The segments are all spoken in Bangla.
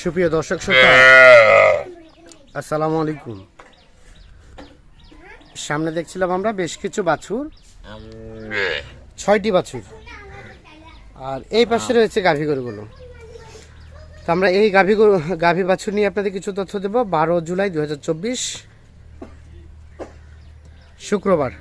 সুপ্রিয় দর্শক শ্রোতা আসসালামু আলাইকুম। সামনে দেখছিলাম আমরা বেশ কিছু বাছুর। ছয়টি বাছুর। আর এই পাশে রয়েছে গাভী গরুগুলো। তো আমরা এই গাভী গরু গাভী বাছুর নিয়ে আপনাদের কিছু তথ্য দেব। বারো জুলাই দু হাজার চব্বিশ শুক্রবার।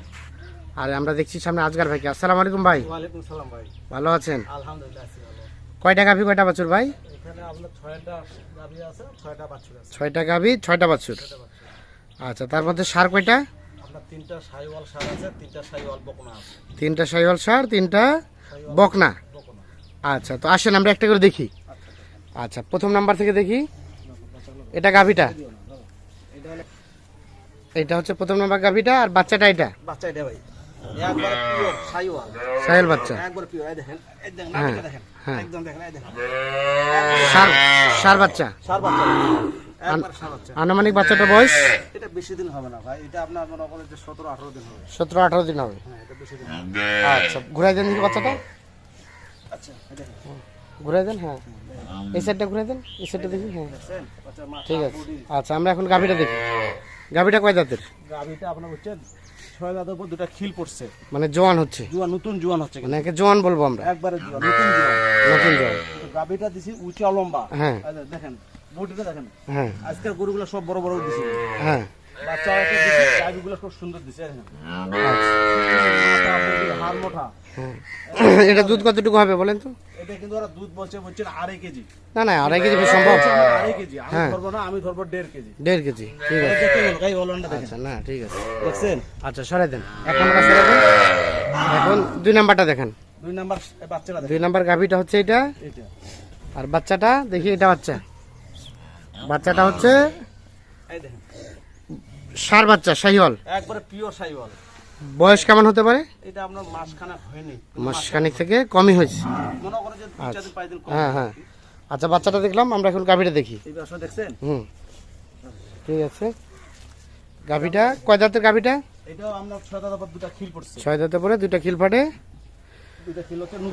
আর আমরা দেখছি সামনে আজগার ভাইকে। আসসালামু আলাইকুম ভাই। ওয়ালাইকুম সালাম ভাই। ভালো আছেন? আলহামদুলিল্লাহ আছি ভালো। কয়টা গাভী কয়টা বাছুর ভাই? এখানে আপনার ছয়টা গাভি আছে ছয়টা বাছুর আছে। ছয়টা গাভী ছয়টা বাছুর। আচ্ছা তার মধ্যে সার কয়টা? আপনার তিনটা সাইওয়াল সার আছে তিনটা সাইওয়াল বকনা আছে। তিনটা সাইওয়াল সার তিনটা বকনা? বকনা। আচ্ছা তো আসেন আমরা একটা করে দেখি। আচ্ছা প্রথম নাম্বার থেকে দেখি। এটা গাভীটা? এটা এটা হচ্ছে প্রথম নাম্বার গাভীটা আর বাচ্চাটা এটা? বাচ্চা এটা ভাই। বাচ্চা। হ্যাঁ, হ্যাঁ। সার বাচ্চা। আনুমানিক বাচ্চাটার বয়স? এটা বেশি দিন হবে না ভাই এটা আপনার মনে করেন যে সতেরো আঠারো দিন হবে। সতেরো আঠারো দিন হবে আচ্ছা ঘুরাই দেন বাচ্চাটা। ঘুরাই দেন হ্যাঁ। এই সাইডটা ঘুরাই দেন এই সাইডটা দেখি হ্যাঁ। ঠিক আছে। আচ্ছা আমরা এখন গাভীটা দেখি। গাভীটা কয় জাতের? গাভিটা আপনার হচ্ছে ছয় দাঁতের উপর দুটা খিল পড়ছে। মানে জোয়ান হচ্ছে। জুয়ান নতুন জুয়ান হচ্ছে। মানে একে জোয়ান বলব আমরা। একবারে জুয়ান নতুন জুয়ান। নতুন জোয়ান। তো গাভিটা দিছি উঁচা লম্বা। হ্যাঁ। দেখেন বডিটা দেখেন। হ্যাঁ। আজকের গরুগুলো সব বড় বড় দিছি। হ্যাঁ। বাচ্চা দিছি খুব সুন্দর দিছে দেখেন। হাড় মোটা। হ্যাঁ। এটা দুধ কতটুকু হবে বলেন তো? এটা কিন্তু ওরা দুধ বলছে বলছেন আড়াই কেজি। না না আড়াই কেজি সম্ভব? আড়াই কেজি আমি হ্যাঁ। ধরবো না আমি ধরবো দেড় কেজি। দেড় কেজি ঠিক আছে। গাই দেখেন। আচ্ছা না ঠিক আছে। দেখছেন? আচ্ছা সরাই দেন। এক নম্বর সরাই দেন। এখন দুই নাম্বারটা দেখেন। দুই নাম্বার বাচ্চাটা দুই নাম্বার গাভিটা হচ্ছে এটা। এটা আর বাচ্চাটা দেখি এটা বাচ্চা। বাচ্চাটা হচ্ছে এই দেখেন। সার বাচ্চা শাহিওয়াল একবারে পিওর সাইওয়াল। বয়স কেমন হতে পারে? এটা আপনার হয়নি। মাসখানিক থেকে কমই হয়েছে। মনে করে যে দুই চার পাঁচ দিন হ্যাঁ হ্যাঁ। আচ্ছা বাচ্চাটা দেখলাম আমরা এখন গাভিটা দেখি। এই ব্যবসা দেখছেন? হুম। ঠিক আছে। গাভিটা কয় দাঁতের গাভিটা? এটাও আমরা ছয় দাদা দুটা খিল পড়ছে। ছয় দাঁতে পরে দুইটা খিল ফাটে।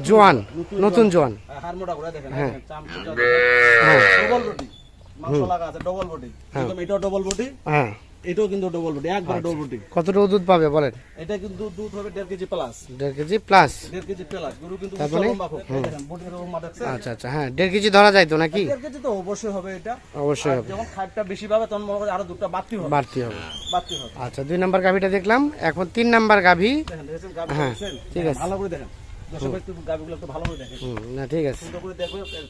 জোয়ান নতুন জোয়ান। হ্যাঁ। দেখেন, হ্যাঁ। ডবল বডি মাংস লাগা আছে ডবল বডি এটাও ডবল বডি হ্যাঁ। এটাও কিন্তু ডবল বডি একবার। ডবল বডি কতটুকু দুধ পাবে বলেন? এটা কিন্তু দুধ হবে দেড় কেজি প্লাস দেড় কেজি প্লাস দেড় কেজি প্লাস গরু কিন্তু তার উচ্চ মানে? বডির লম্বা দেখছেন আচ্ছা আচ্ছা হ্যাঁ দেড় কেজি ধরা যায় তো নাকি? দেড় কেজি তো অবশ্যই হবে এটা। অবশ্যই হবে। যখন খাটটা বেশি পাবে তখন মনে করে আরও দুটো বাড়তি হবে। বাড়তি হবে। বাড়তি হবে। আচ্ছা দুই নাম্বার গাভিটা দেখলাম এখন তিন নাম্বার গাভি। দেখেন হ্যাঁ, ঠিক আছে। ভালো করে দেখেন। না ঠিক আছে।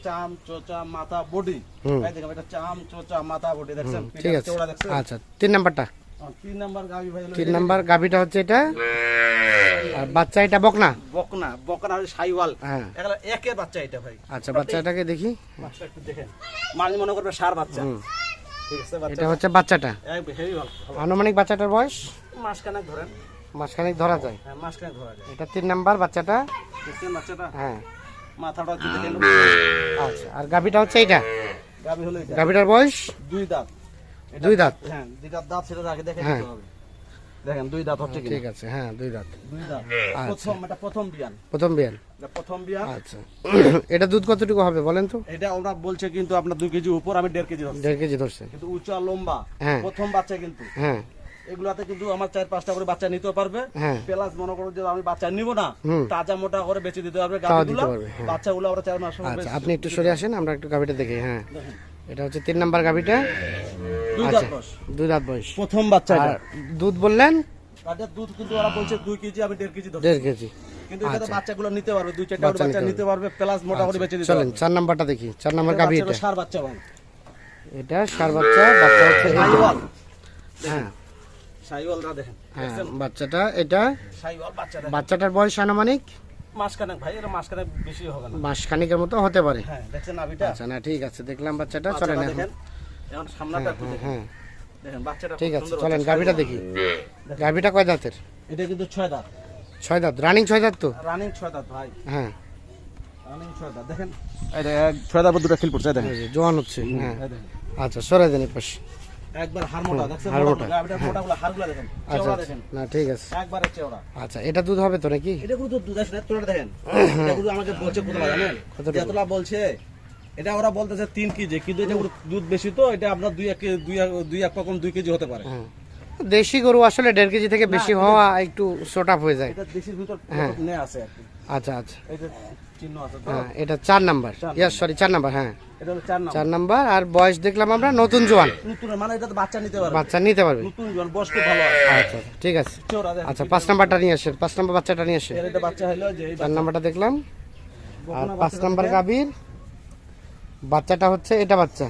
চাম চোচা মাথা বডি। চাম চোচা মাথা বডি দেখছেন? ঠিক আছে। আচ্ছা তিন নাম্বারটা। তিন নাম্বার গাবি ভাই তিন নাম্বার গাভিটা হচ্ছে এটা। আর বাচ্চা এটা বকনা? বকনা বকনা সাইওয়াল। হ্যাঁ। একের বাচ্চা এটা ভাই। আচ্ছা বাচ্চাটাকে দেখি। বাচ্চা একটু দেখেন। মানুষ মনে করবে সার বাচ্চা। ঠিক আছে বাচ্চা এটা হচ্ছে বাচ্চাটা। আনুমানিক বাচ্চাটার বয়স? মাসখানেক ধরেন। মাসখানেক ধরা যায়। হ্যাঁ মাসখানেক ধরা যায়। এটা তিন নাম্বার বাচ্চাটা। দেখছেন বাচ্চাটা হ্যাঁ। মাথাটা দিতে গেল আচ্ছা আর গাভিটা হচ্ছে এটা গাবি হলো এটা গাভিটার বয়স? দুই দাঁত। দুই দাঁত? হ্যাঁ দুইটা দাঁত সেটা আগে দেখে হ্যাঁ। নিতে হবে। দেখেন দুই দাঁত হচ্ছে ঠিক আছে হ্যাঁ দুই দাঁত। দুই দাঁত। প্রথম এটা প্রথম বিয়ান। প্রথম বিয়ান? প্রথম বিয়ান। আচ্ছা। এটা দুধ কতটুকু হবে বলেন তো? এটা ওরা বলছে কিন্তু আপনার দুই কেজি উপর আমি দেড় কেজি দেড় কেজি ধরছে। কিন্তু উঁচা লম্বা হ্যাঁ। প্রথম বাচ্চা কিন্তু। হ্যাঁ। এগুলাতে কিন্তু আমার চার পাঁচটা করে বাচ্চা নিতে পারবে। হ্যাঁ। প্লাস মনে করো যে আমি বাচ্চা নিব না তাজা মোটা করে বেঁচে দিতে পারবে গাভিগুলো। হ্যাঁ। বাচ্চাগুলো ওরা চার মাস আচ্ছা আপনি একটু সরে আসেন আমরা একটু গাভিটা দেখি হ্যাঁ। এটা হচ্ছে তিন নাম্বার গাভিটা। দুই আচ্ছা দাঁত বয়স। দুই দাঁত বয়স। প্রথম বাচ্চা এটা। দুধ বললেন? তাদের দুধ কিন্তু ওরা বলছে দুই কেজি আমি দেড় কেজি দেড় কেজি। কিন্তু এটাতে বাচ্চাগুলো নিতে পারবে দুই চারটা আচ্ছা। বাচ্চা নিতে পারবে। প্লাস মোটা করে বেঁচে দিতে চলেন চার নাম্বারটা দেখি চার নাম্বার গাভি এটা। সার বাচ্চা এটা সার বাচ্চা বাচ্চা হচ্ছে। হ্যাঁ। দেখেন। হ্যাঁ বাচ্চাটা এটা? বাচ্চা বাচ্চাটার বয়স আনুমানিক? মাসখানেক ভাই এটা মাসখানেক বেশি হবে না। মাস মতো হতে পারে। হ্যাঁ দেখছেন নাভিটা? আচ্ছা না ঠিক আছে দেখলাম বাচ্চাটা চলেন এখন। এখন সামনাটা একটু দেখেন। হ্যাঁ। দেখেন বাচ্চাটা ঠিক আছে চলেন গাভিটা দেখি। গাভিটা কয় দাঁতের? এটা কিন্তু ছয় দাঁত। ছয় দাঁত রানিং ছয় দাঁত তো? রানিং ছয় দাঁত ভাই। হ্যাঁ। রানিং ছয় দাঁত দেখেন। দাঁত দুটো খিল পড়ছে দেখেন। জোয়ান হচ্ছে হ্যাঁ। আচ্ছা সরাই দেন এই পাশে। একবার হাড়মোটা দেখছেন মোটা, মোটাগুলো হাড়গুলো দেখেন আচ্ছা চেওড়া। দেখেন। না ঠিক আছে। একবারে চেওড়া। আচ্ছা এটা দুধ হবে তো নাকি? এটা কিন্তু দুধ আছে তোরা দেখেন। এটা কিন্তু আমাকে বলছে কত জানেন? যতলা বলছে এটা ওরা বলতেছে তিন কেজি কিন্তু এটা দুধ বেশি তো এটা আপনার দুই এক দুই এক- দুই এক রকম দুই কেজি হতে পারে। হ্যাঁ। দেশি গরু আসলে দেড় কেজি থেকে বেশি হওয়া একটু শোট আপ হয়ে যায়। দেশির ভিতর হ্যাঁ। আছে আচ্ছা আচ্ছা। হ্যাঁ এটা চার নাম্বার। ইয়াস সরি চার নাম্বার হ্যাঁ। চার নাম নাম্বার আর বয়স দেখলাম আমরা নতুন জোয়ান। মানে বাচ্চা নিতে পারবে। বাচ্চা নিতে পারবে। আচ্ছা আচ্ছা, ঠিক আছে। আচ্ছা পাঁচ নাম্বারটা নিয়ে আসেন পাঁচ নাম্বার বাচ্চাটা নিয়ে আসেন চার নাম্বারটা দেখলাম। আর পাঁচ নাম্বার গাভীর। বাচ্চাটা হচ্ছে এটা বাচ্চা।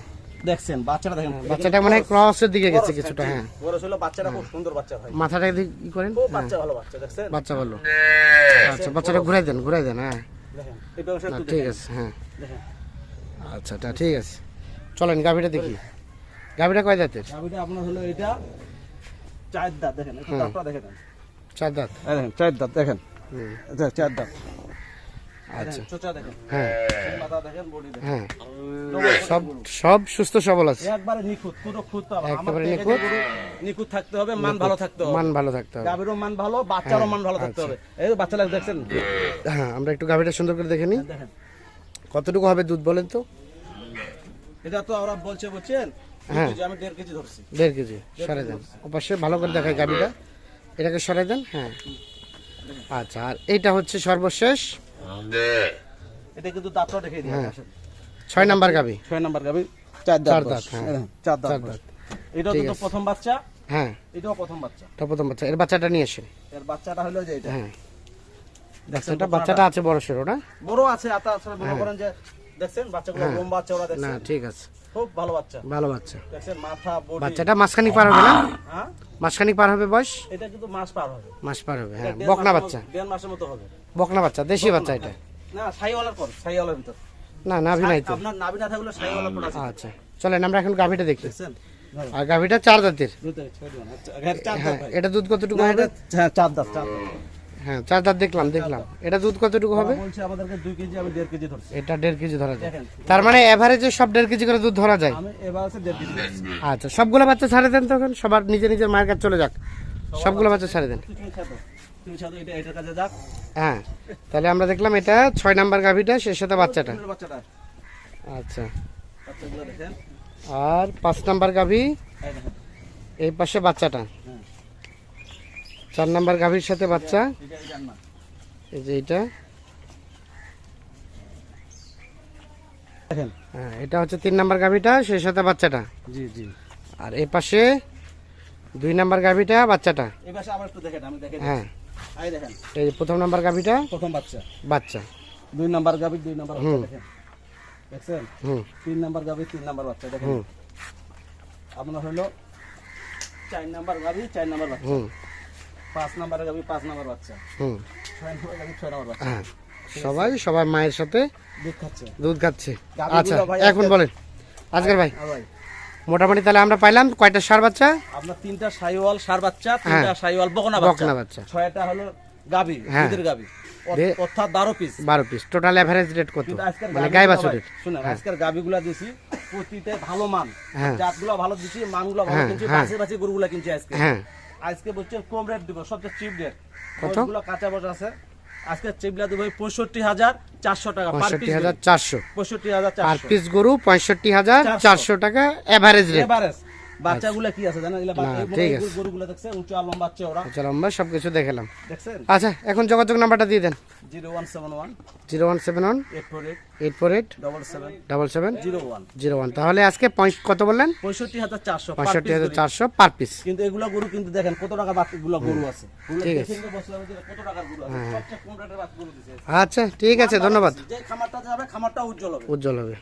দেখছেন বাচ্চাটা দেখেন। বাচ্চাটা মানে ক্রসের দিকে গেছে কিছুটা হ্যাঁ। বড় ছিল বাচ্চাটা খুব সুন্দর বাচ্চা ভাই। মাথাটা ই করেন খুব হ্যাঁ, বাচ্চা ভালো বাচ্চা দেখছেন? বাচ্চা বলল আচ্ছা বাচ্চাটা ঘুরাই দেন ঘুরাই দেন হ্যাঁ। দেখেন ঠিক আছে হ্যাঁ। দেখেন। আচ্ছা তা ঠিক আছে। চলেন গাভীটা দেখি। গাভীটা কয় দাঁতের? গাভিটা আপনার হলো এটা চার দাঁত দেখেন একটু দাঁতটা দেখে দেন। চার দাঁত। দেখেন চার দাঁত দেখেন। চার দাঁত। আচ্ছা। হ্যাঁ। দেখেন হ্যাঁ। সব সব সুস্থ সবল আছে। একবারে নিখুঁত পুরো খুঁত তো আমার একেবারে নিখুঁত। নিখুঁত থাকতে হবে মান ভালো থাকতে হবে। মান ভালো থাকতে হবে। গাভীরও মান ভালো বাচ্চারও মান ভালো থাকতে হবে। এই বাচ্চা লাগে দেখছেন? হ্যাঁ আমরা একটু গাভীটা সুন্দর করে দেখে নিই। কতটুকু হবে দুধ বলেন তো? এটা তো ওরা বলছে বলছেন হ্যাঁ। আমি দেড় কেজি ধরছি। দেড় কেজি সরাই দেন। অবশ্যই ভালো করে দেখায় গাভীটা। এটাকে সরাই দেন হ্যাঁ। আচ্ছা আর এইটা হচ্ছে সর্বশেষ। এটা কিন্তু দাঁতটা দেখে দিই হ্যাঁ। ছয় নাম্বার গাভী। ছয় নাম্বার গাভী চার দাঁত চার দাঁত, হ্যাঁ। এই দেখেন, চার দাঁত চার বয়স। দাঁত। এটাও কিন্তু প্রথম বাচ্চা। হ্যাঁ। এটাও প্রথম বাচ্চা। এটা প্রথম বাচ্চা। এর বাচ্চাটা নিয়ে আসেন। এর বাচ্চাটা হলো যে এটা। হ্যাঁ। বাচ্চাটা বাচ্চাটা আছে বড় সড়ো না? বড় আছে আতা আছে মনে করেন যে দেখছেন? বাচ্চাগুলো হ্যাঁ। লম্বা চওড়া না ঠিক আছে। খুব ভালো বাচ্চা। ভালো বাচ্চা। দেখছেন? মাথা বডি বাচ্চাটা মাসখানিক পার হবে না? হ্যাঁ? মাসখানিক পার হবে বয়স? এটা কিন্তু মাস পার হবে। মাস পার হবে হ্যাঁ। বকনা বাচ্চা। দেড় মাসের মতো হবে। বকনা বাচ্চা দেশি বাচ্চা এটা। না সাইওয়ালার পর সাইওয়ালার ভিতর। না নাভি নাই তো। আপনার নাভি না থাকলে সাইওয়ালার পর আছে? আচ্ছা চলেন আমরা এখন গাভীটা দেখি। আর গাভীটা চার দাঁতের। আচ্ছা, দাঁত হ্যাঁ এটা দুধ কতটুকু হবে? হ্যাঁ, চার দাঁত, চার হ্যাঁ চার দাঁত দেখলাম দেখলাম। এটা দুধ কতটুকু হবে? বলছে আমাদেরকে দুই কেজি আমি দেড় কেজি ধরছি। এটা দেড় কেজি ধরা যায়। তার মানে এভারেজে সব দেড় কেজি করে দুধ ধরা যায়। আমি আছে দেড় কেজি আচ্ছা সবগুলো বাচ্চা ছাড়ে দেন তখন সবার নিজের নিজের মায়ের কাছে চলে যাক। সবগুলো বাচ্চা ছাড়ে দেন। তুমি ছেড়ে দাও। তুমি এটা এটার কাছে যাক। হ্যাঁ তাহলে আমরা দেখলাম এটা ছয় নাম্বার গাভীটা সে সাথে বাচ্চাটা। বাচ্চাটা। আচ্ছা। বাচ্চাগুলো দেখেন। আর পাঁচ নাম্বার গাভী এই পাশে বাচ্চাটা। হ্যাঁ। চার নাম্বার গাভীর সাথে বাচ্চা। এই যে এইটা। হ্যাঁ এটা হচ্ছে তিন নাম্বার গাভীটা সেই সাথে বাচ্চাটা। জি জি। আর এই পাশে দুই নাম্বার গাভীটা বাচ্চাটা। হ্যাঁ। এই যে প্রথম নাম্বার গাভীটা? প্রথম বাচ্চা। বাচ্চা। দুই নাম্বার গাবি দুই নাম্বার বাচ্চা দেখেন। দেখছেন? হুম। তিন নাম্বার গাবি তিন নাম্বার বাচ্চা দেখেন। আপনার হলো চার নাম্বার গাবি চার নাম্বার বাচ্চা। হুম। পাঁচ নাম্বার গাবি পাঁচ নাম্বার বাচ্চা। হুম। ছয় নাম্বার গাবি ছয় নাম্বার বাচ্চা। হ্যাঁ। সবাই সবার মায়ের সাথে দুধ খাচ্ছে। দুধ খাচ্ছে। আচ্ছা এখন বলেন। আজকের ভাই। ভাই। মোটামুটি তাহলে আমরা পাইলাম কয়টা সার বাচ্চা? আপনার তিনটা সাইওয়াল সার বাচ্চা তিনটা হ্যাঁ। সাইওয়াল বকনা বাচ্চা। বকনা বাচ্চা। ছয়টা হলো গাবি হ্যাঁ। দুধের গাবি অর্থাৎ বারো পিস বারো পিস টোটাল অ্যাভারেজ রেট কত? মানে গাভিগুলো বাছুর রেট শুনেন আজকের গাভিগুলা দিছি প্রতিটা ভালো মান। হ্যাঁ। জাতগুলো ভালো দিছি মানগুলো ভালো কিনছি হ্যাঁ। বাসে বাসে গরুগুলা কিনছি আজকে। হ্যাঁ। আজকে বলছে কম রেট দিব সবচেয়ে চিপ রেট কত? গুলো কাঁচা বস আছে। আজকে চিপলা দিব পঁয়ষট্টি হাজার চারশো টাকা পঁয়ষট্টি হাজার চারশো। পঁয়ষট্টি হাজার আর পিস গরু পঁয়ষট্টি হাজার চারশো। চারশো টাকা এভারেজ রেট এভারেজ বাচ্চাগুলো কি আছে জানেন? ঠিক আছে। গরুগুলো উঁচু আর লম্বা চওড়া চলো আমরা সবকিছু দেখালাম। দেখছেন? আচ্ছা এখন যোগাযোগ নাম্বারটা দিয়ে দেন। তাহলে আজকে কত বললেন? পার পিস কিন্তু এগুলো গরু কিন্তু দেখেন কত টাকা বাচ্চাগুলো গরু আছে। ঠিক আছে। নিয়ে বসলে হবে যে কত টাকার গরু আছে। সবচেয়ে কম রেটের বাচ্চা গরু দিছে। আচ্ছা ঠিক আছে ধন্যবাদ। যে খামারটা যাবে খামারটা উজ্জ্বল হবে। উজ্জ্বল হবে।